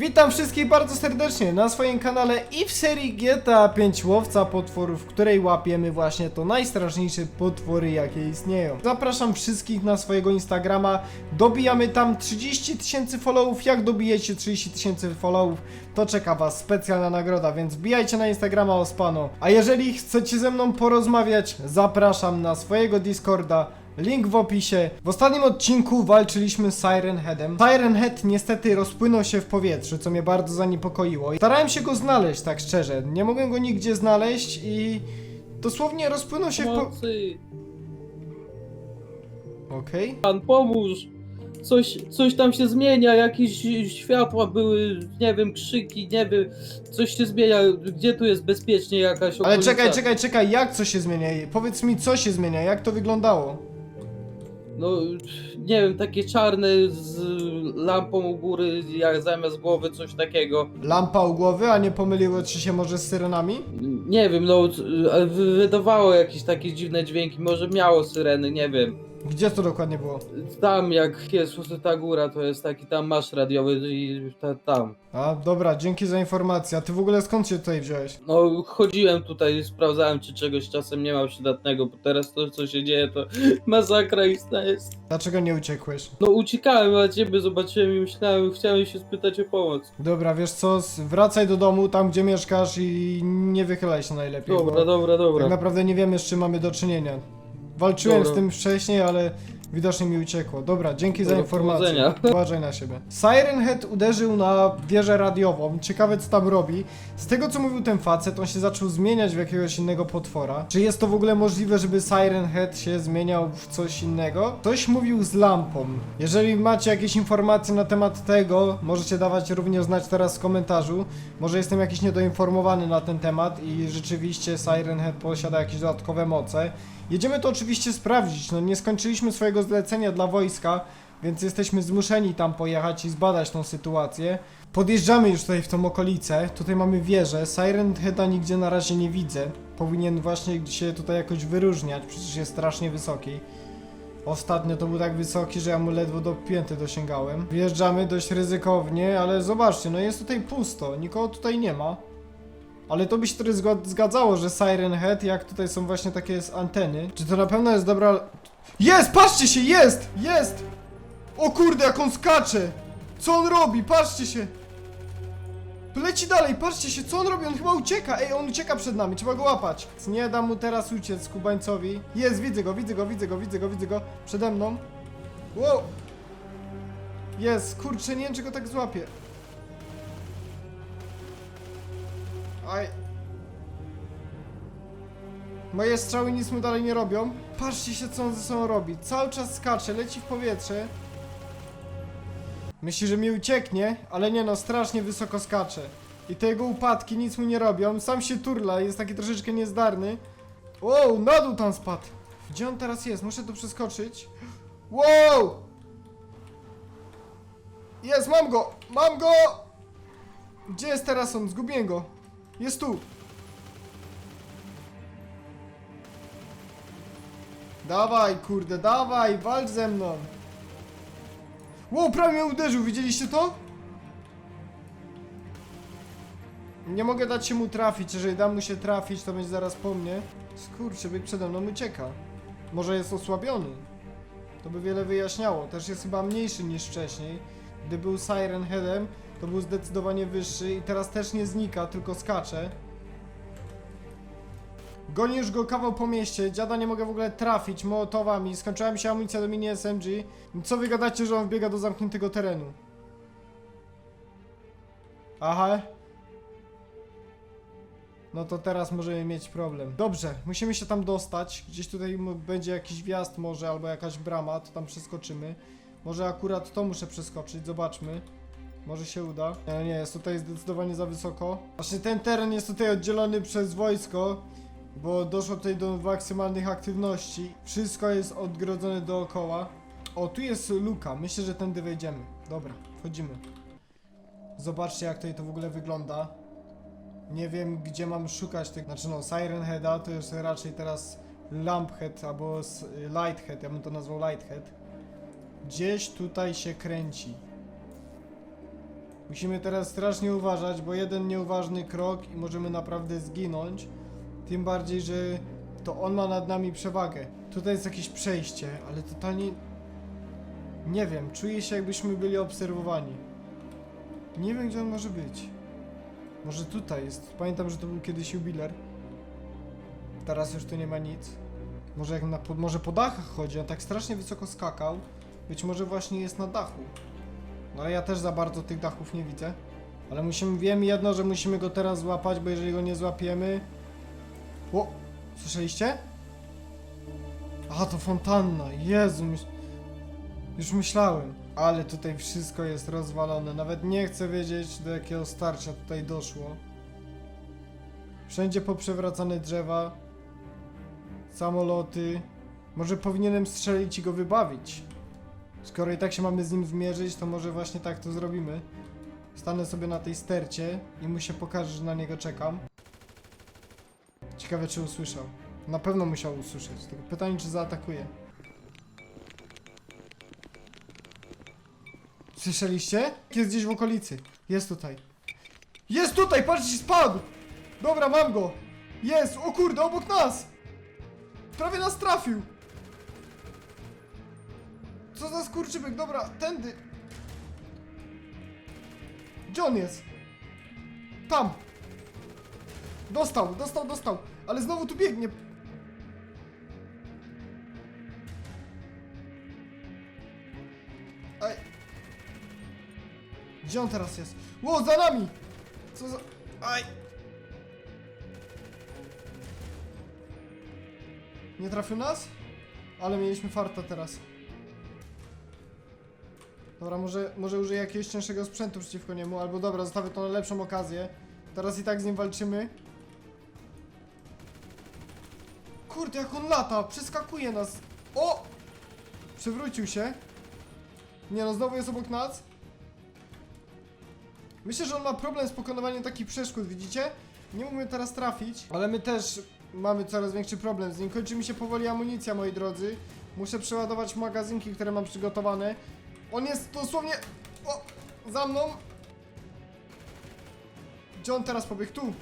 Witam wszystkich bardzo serdecznie na swoim kanale i w serii GTA 5 Łowca Potworów, w której łapiemy właśnie to najstraszniejsze potwory jakie istnieją. Zapraszam wszystkich na swojego Instagrama, dobijamy tam 30 tysięcy followów, jak dobijecie 30 tysięcy followów to czeka was specjalna nagroda, więc wbijajcie na Instagrama Ospano. A jeżeli chcecie ze mną porozmawiać, zapraszam na swojego Discorda, Link w opisie. W ostatnim odcinku walczyliśmy z Siren Headem. Siren Head niestety rozpłynął się w powietrzu, co mnie bardzo zaniepokoiło. Starałem się go znaleźć, tak szczerze. Nie mogłem go nigdzie znaleźć i dosłownie rozpłynął się w po... Pomocy! Okej. Pan pomóż! Coś, coś tam się zmienia, jakieś światła były, nie wiem, krzyki, nie wiem, coś się zmienia. Gdzie tu jest bezpiecznie jakaś Ale okolica? czekaj, czekaj, czekaj, jak co się zmienia? Powiedz mi, co się zmienia, jak to wyglądało? No, nie wiem, takie czarne z lampą u góry, jak zamiast głowy coś takiego. Lampa u głowy, a nie pomyliło ci się może z syrenami? Nie wiem, no, wydawało jakieś takie dziwne dźwięki, może miało syreny, nie wiem. Gdzie to dokładnie było? Tam, jak jest ta góra, to jest taki tam masz radiowy i ta, tam. A, dobra, dzięki za informację. A ty w ogóle skąd się tutaj wziąłeś? No, chodziłem tutaj, sprawdzałem, czy czegoś czasem nie ma przydatnego, bo teraz to, co się dzieje, to masakra istna jest. Dlaczego nie uciekłeś? No, uciekałem, a ciebie zobaczyłem i myślałem, chciałem się spytać o pomoc. Dobra, wiesz co, s- wracaj do domu, tam gdzie mieszkasz i nie wychylaj się najlepiej, Dobra, bo dobra, dobra. tak naprawdę nie wiemy z czym mamy do czynienia. Walczyłem Dobra. z tym wcześniej, ale widocznie mi uciekło. Dobra, dzięki za informację. powodzenia. Uważaj na siebie. Siren Head uderzył na wieżę radiową, ciekawe co tam robi. Z tego co mówił ten facet, on się zaczął zmieniać w jakiegoś innego potwora. Czy jest to w ogóle możliwe, żeby Siren Head się zmieniał w coś innego? Ktoś mówił z lampą. Jeżeli macie jakieś informacje na temat tego, możecie dawać również znać teraz w komentarzu. Może jestem jakiś niedoinformowany na ten temat i rzeczywiście Siren Head posiada jakieś dodatkowe moce. Jedziemy to oczywiście sprawdzić, no nie skończyliśmy swojego zlecenia dla wojska, więc jesteśmy zmuszeni tam pojechać i zbadać tą sytuację. Podjeżdżamy już tutaj w tą okolicę, tutaj mamy wieżę, Siren Heada nigdzie na razie nie widzę. Powinien właśnie się tutaj jakoś wyróżniać, przecież jest strasznie wysoki. Ostatnio to był tak wysoki, że ja mu ledwo do pięty dosięgałem. Wjeżdżamy dość ryzykownie, ale zobaczcie, no jest tutaj pusto, nikogo tutaj nie ma. Ale to by się trochę zgad- zgadzało, że Siren Head, jak tutaj są właśnie takie jest anteny. Czy to na pewno jest dobra... Jest! Patrzcie się! Jest! Jest! O kurde, jak on skacze! Co on robi? Patrzcie się! Leci dalej, patrzcie się, co on robi? On chyba ucieka! Ej, on ucieka przed nami, trzeba go łapać. Nie da mu teraz uciec Kubańcowi. Jest, widzę go, widzę go, widzę go, widzę go, widzę go. Przede mną. Wow! Jest, kurczę, nie wiem, czy go tak złapię. Aj. Moje strzały nic mu dalej nie robią. Patrzcie się, co on ze sobą robi. Cały czas skacze, leci w powietrze. Myśli, że mi ucieknie, ale nie no, strasznie wysoko skacze. I te jego upadki nic mu nie robią. Sam się turla, jest taki troszeczkę niezdarny. Wow, na dół tam spadł. Gdzie on teraz jest? Muszę tu przeskoczyć. Wow! Jest, mam go! Mam go! Gdzie jest teraz on? Zgubiłem go. Jest tu. Dawaj, kurde, dawaj, walcz ze mną. Wow, prawie mnie uderzył, widzieliście to? Nie mogę dać się mu trafić, jeżeli dam mu się trafić, to będzie zaraz po mnie. Skurczy, byk przede mną ucieka. Może jest osłabiony. To by wiele wyjaśniało. Też jest chyba mniejszy niż wcześniej. Gdy był Siren Headem, to był zdecydowanie wyższy i teraz też nie znika, tylko skacze. Goni już go kawał po mieście, dziada nie mogę w ogóle trafić mołotowami, skończyła mi się amunicja do mini SMG. Co wy gadacie, że on wbiega do zamkniętego terenu? Aha. No to teraz możemy mieć problem. Dobrze, musimy się tam dostać. Gdzieś tutaj będzie jakiś wjazd może, albo jakaś brama, to tam przeskoczymy. Może akurat to muszę przeskoczyć, zobaczmy. Może się uda. Nie, nie, jest tutaj zdecydowanie za wysoko. Właśnie ten teren jest tutaj oddzielony przez wojsko, bo doszło tutaj do maksymalnych aktywności. Wszystko jest odgrodzone dookoła. O, tu jest luka. Myślę, że tędy wejdziemy. Dobra, wchodzimy. Zobaczcie, jak tutaj to w ogóle wygląda. Nie wiem, gdzie mam szukać tych. Znaczy, no, Siren Heada to jest raczej teraz Lamp Head albo s- Light Head. Ja bym to nazwał Light Head. Gdzieś tutaj się kręci. Musimy teraz strasznie uważać, bo jeden nieuważny krok i możemy naprawdę zginąć. Tym bardziej, że to on ma nad nami przewagę. Tutaj jest jakieś przejście, ale totalnie... Nie wiem, czuję się jakbyśmy byli obserwowani. Nie wiem, gdzie on może być. Może tutaj jest. Pamiętam, że to był kiedyś jubiler. Teraz już tu nie ma nic. Może jak na, może po dachach chodzi, on tak strasznie wysoko skakał. Być może właśnie jest na dachu. No ja też za bardzo tych dachów nie widzę. Ale musimy, wiem jedno, że musimy go teraz złapać, bo jeżeli go nie złapiemy... O! Słyszeliście? A, to fontanna, Jezu, już myślałem. Ale tutaj wszystko jest rozwalone, nawet nie chcę wiedzieć do jakiego starcia tutaj doszło. Wszędzie poprzewracane drzewa, samoloty. Może powinienem strzelić i go wybawić. Skoro i tak się mamy z nim zmierzyć, to może właśnie tak to zrobimy. Stanę sobie na tej stercie i mu się pokaże, że na niego czekam. Ciekawe, czy usłyszał. Na pewno musiał usłyszeć, tylko pytanie, czy zaatakuje. Słyszeliście? Jest gdzieś w okolicy. Jest tutaj. Jest tutaj! Patrzcie, spadł! Dobra, mam go! Jest! O kurde, obok nas! Prawie nas trafił! Co za skurczybyk? Dobra, tędy! Gdzie on jest? Tam! Dostał, dostał, dostał! Ale znowu tu biegnie! Aj! Gdzie on teraz jest? Ło, za nami! Co za... Aj! Nie trafił nas? Ale mieliśmy farta teraz. Dobra, może, może użyję jakiegoś cięższego sprzętu przeciwko niemu, albo dobra, zostawię to na lepszą okazję. Teraz i tak z nim walczymy. Kurde, jak on lata! Przeskakuje nas! O! Przewrócił się. Nie no, znowu jest obok nas. Myślę, że on ma problem z pokonywaniem takich przeszkód, widzicie? Nie mógłbym teraz trafić, ale my też mamy coraz większy problem z nim. Kończy mi się powoli amunicja, moi drodzy. Muszę przeładować magazynki, które mam przygotowane. On jest dosłownie... O! Za mną! Gdzie on teraz pobiegł? Tu!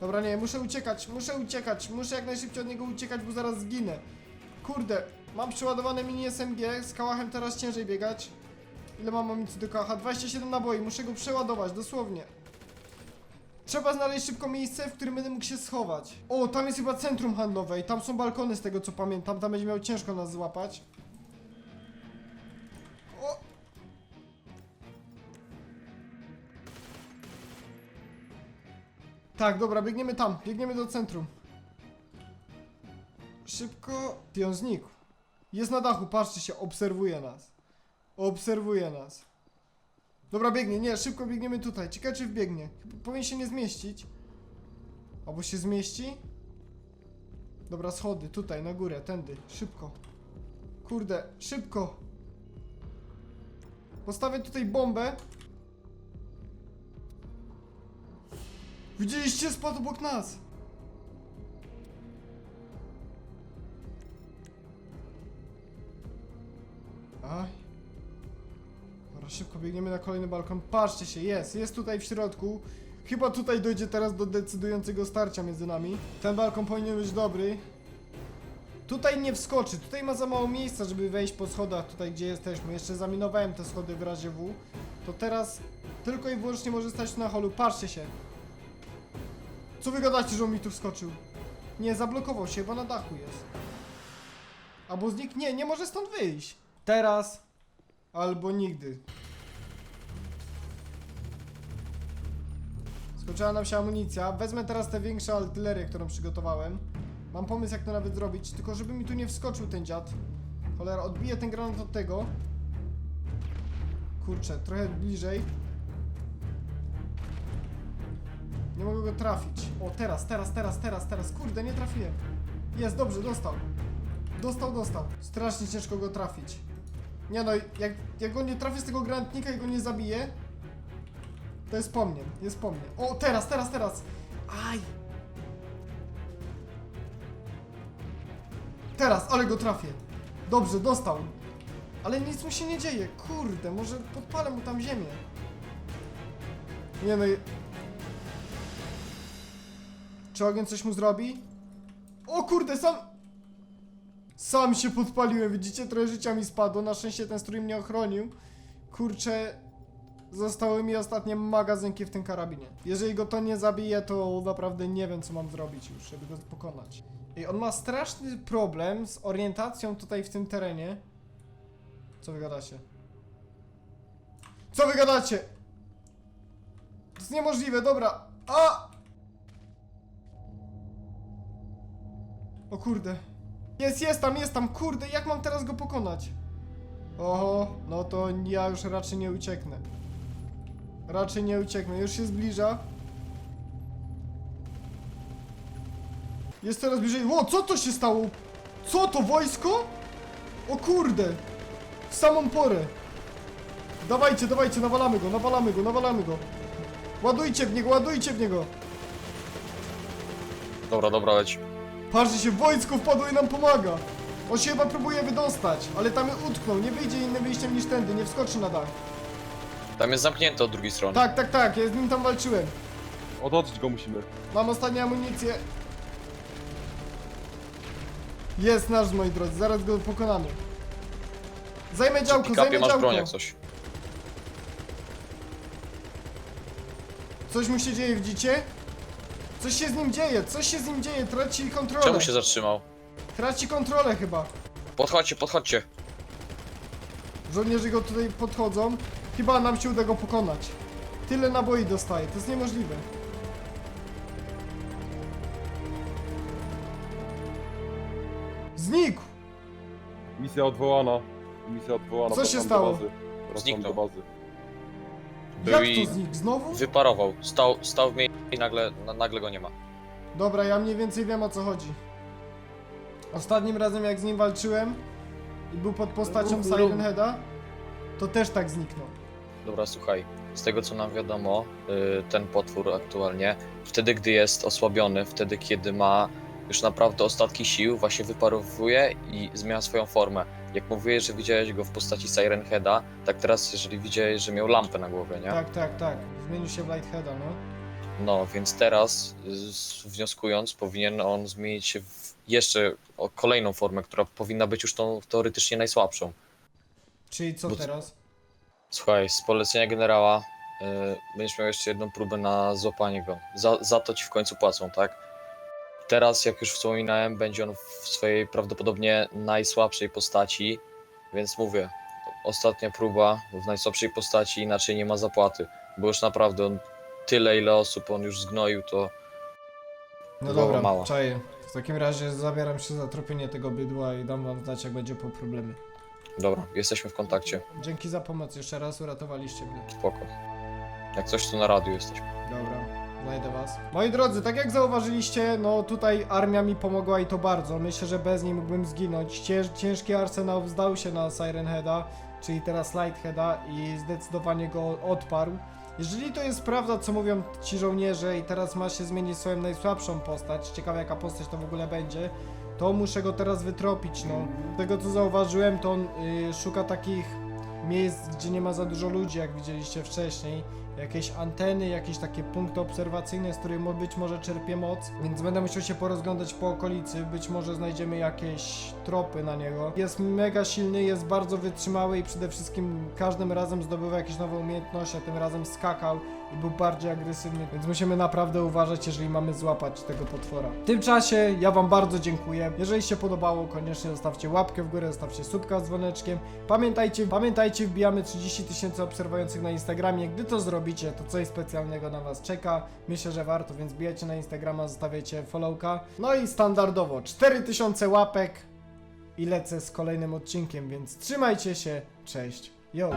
Dobra, nie, muszę uciekać, muszę uciekać, muszę jak najszybciej od niego uciekać, bo zaraz zginę. Kurde, mam przeładowane mini SMG, z kałachem teraz ciężej biegać. Ile mam amunicji do kałacha? 27 naboi, muszę go przeładować, dosłownie. Trzeba znaleźć szybko miejsce, w którym będę mógł się schować. O, tam jest chyba centrum handlowe i tam są balkony z tego co pamiętam, tam będzie miał ciężko nas złapać. Tak, dobra, biegniemy tam, biegniemy do centrum. Szybko. Ty on znikł. Jest na dachu, patrzcie się, obserwuje nas. Obserwuje nas. Dobra, biegnie, nie, szybko biegniemy tutaj. Ciekawe czy wbiegnie. Powinien się nie zmieścić. Albo się zmieści? Dobra, schody, tutaj, na górę, tędy, szybko. Kurde, szybko. Postawię tutaj bombę. Widzieliście? Spadł obok nas. Aj. Dobra, szybko biegniemy na kolejny balkon. Patrzcie się, jest, jest tutaj w środku. Chyba tutaj dojdzie teraz do decydującego starcia między nami. Ten balkon powinien być dobry. Tutaj nie wskoczy, tutaj ma za mało miejsca, żeby wejść po schodach, tutaj gdzie jesteśmy. Jeszcze zaminowałem te schody w razie W. To teraz tylko i wyłącznie może stać na holu. Patrzcie się. Co wy gadacie, że on mi tu wskoczył? Nie, zablokował się, chyba na dachu jest. Albo zniknie, nie, nie może stąd wyjść. Teraz albo nigdy. Skończyła nam się amunicja. Wezmę teraz tę większą artylerię, którą przygotowałem. Mam pomysł, jak to nawet zrobić, tylko żeby mi tu nie wskoczył ten dziad. Cholera, odbiję ten granat od tego. Kurczę, trochę bliżej. Nie mogę go trafić. O, teraz, teraz, teraz, teraz, teraz. Kurde, nie trafiłem. Jest, dobrze, dostał. Dostał, dostał. Strasznie ciężko go trafić. Nie no, jak, jak go nie trafię z tego granatnika i go nie zabiję, to jest po mnie, jest po mnie. O, teraz, teraz, teraz. Aj. Teraz, ale go trafię. Dobrze, dostał. Ale nic mu się nie dzieje, kurde, może podpalę mu tam ziemię. Nie no. Czy ogień coś mu zrobi? O kurde, sam... Sam się podpaliłem, widzicie? Trochę życia mi spadło, na szczęście ten strój mnie ochronił. Kurczę, zostały mi ostatnie magazynki w tym karabinie. Jeżeli go to nie zabije, to naprawdę nie wiem, co mam zrobić już, żeby go pokonać. I on ma straszny problem z orientacją tutaj w tym terenie. Co wy gadacie? Co wy gadacie? To jest niemożliwe, dobra. A! O kurde. Jest, jest tam, jest tam, kurde, jak mam teraz go pokonać? Oho, no to ja już raczej nie ucieknę. Raczej nie ucieknę, już się zbliża. Jest coraz bliżej. O, co to się stało? Co to, wojsko? O kurde! W samą porę. Dawajcie, dawajcie, nawalamy go, nawalamy go, nawalamy go. Ładujcie w niego, ładujcie w niego. Dobra, dobra, leć. Patrzcie się, wojsko wpadło i nam pomaga. On się chyba próbuje wydostać, ale tam utknął, nie wyjdzie innym wyjściem niż tędy, nie wskoczy na dach. Tam jest zamknięte od drugiej strony. Tak, tak, tak, ja z nim tam walczyłem. Otoczyć go musimy. Mam ostatnią amunicję. Jest nasz, moi drodzy, zaraz go pokonamy. Zajmę Przy działko, pick-upie zajmę masz działko. broń jak coś. Coś mu się dzieje, widzicie? Coś się z nim dzieje, coś się z nim dzieje, traci kontrolę. Czemu się zatrzymał? Traci kontrolę chyba. Podchodźcie, podchodźcie. Żołnierze go tutaj podchodzą. Chyba nam się uda go pokonać. Tyle naboi dostaje, to jest niemożliwe. Znikł! Misja odwołana. Misja odwołana. Co się stało? Bazy. Wracam Zniknął. do bazy. Był Jak i to znikł? Znowu? wyparował. Stał, stał w miejscu i nagle, na, nagle go nie ma. Dobra, ja mniej więcej wiem o co chodzi. Ostatnim razem jak z nim walczyłem i był pod postacią Ruch, Siren. Heada, to też tak zniknął. Dobra, słuchaj. Z tego co nam wiadomo, y, ten potwór aktualnie, wtedy gdy jest osłabiony, wtedy kiedy ma już naprawdę ostatki sił, właśnie wyparowuje i zmienia swoją formę. Jak mówiłeś, że widziałeś go w postaci Siren Heada, tak teraz jeżeli widziałeś, że miał lampę na głowie, nie? Tak, tak, tak. Zmienił się w Lightheada, no. No, więc teraz wnioskując, powinien on zmienić się w jeszcze o kolejną formę, która powinna być już tą teoretycznie najsłabszą. Czyli co Bo- teraz? Słuchaj, z polecenia generała y, będziesz miał jeszcze jedną próbę na złapanie go. Za, za to ci w końcu płacą, tak? Teraz, jak już wspominałem, będzie on w swojej prawdopodobnie najsłabszej postaci, więc mówię, ostatnia próba w najsłabszej postaci, inaczej nie ma zapłaty, bo już naprawdę on tyle, ile osób on już zgnoił, to No Była dobra, mała. czaję. W takim razie zabieram się za tropienie tego bydła i dam wam znać jak będzie po problemy. dobra, jesteśmy w kontakcie, Dzięki za pomoc jeszcze raz, uratowaliście mnie. spoko. Jak coś, to na radiu jesteśmy. Dobra, znajdę was. Moi drodzy, tak jak zauważyliście, no tutaj armia mi pomogła i to bardzo. Myślę, że bez niej mógłbym zginąć. Cięż, ciężki arsenał zdał się na Siren Heada, czyli teraz Lightheada i zdecydowanie go odparł. Jeżeli to jest prawda, co mówią ci żołnierze i teraz ma się zmienić swoją najsłabszą postać, ciekawe jaka postać to w ogóle będzie, to muszę go teraz wytropić, no. Z tego co zauważyłem, to on y, szuka takich miejsc, gdzie nie ma za dużo ludzi, jak widzieliście wcześniej. Jakieś anteny, jakieś takie punkty obserwacyjne, z których być może czerpie moc, więc będę musiał się porozglądać po okolicy, być może znajdziemy jakieś tropy na niego. Jest mega silny, jest bardzo wytrzymały i przede wszystkim każdym razem zdobywał jakieś nowe umiejętności, a tym razem skakał i był bardziej agresywny, więc musimy naprawdę uważać, jeżeli mamy złapać tego potwora. W tym czasie ja wam bardzo dziękuję. Jeżeli się podobało, koniecznie zostawcie łapkę w górę, zostawcie subka z dzwoneczkiem. Pamiętajcie, pamiętajcie, wbijamy 30 tysięcy obserwujących na Instagramie. Gdy to zrobicie, to coś specjalnego na was czeka. Myślę, że warto, więc wbijajcie na Instagrama, zostawiajcie followka. No i standardowo 4000 łapek i lecę z kolejnym odcinkiem, więc trzymajcie się, cześć, yo!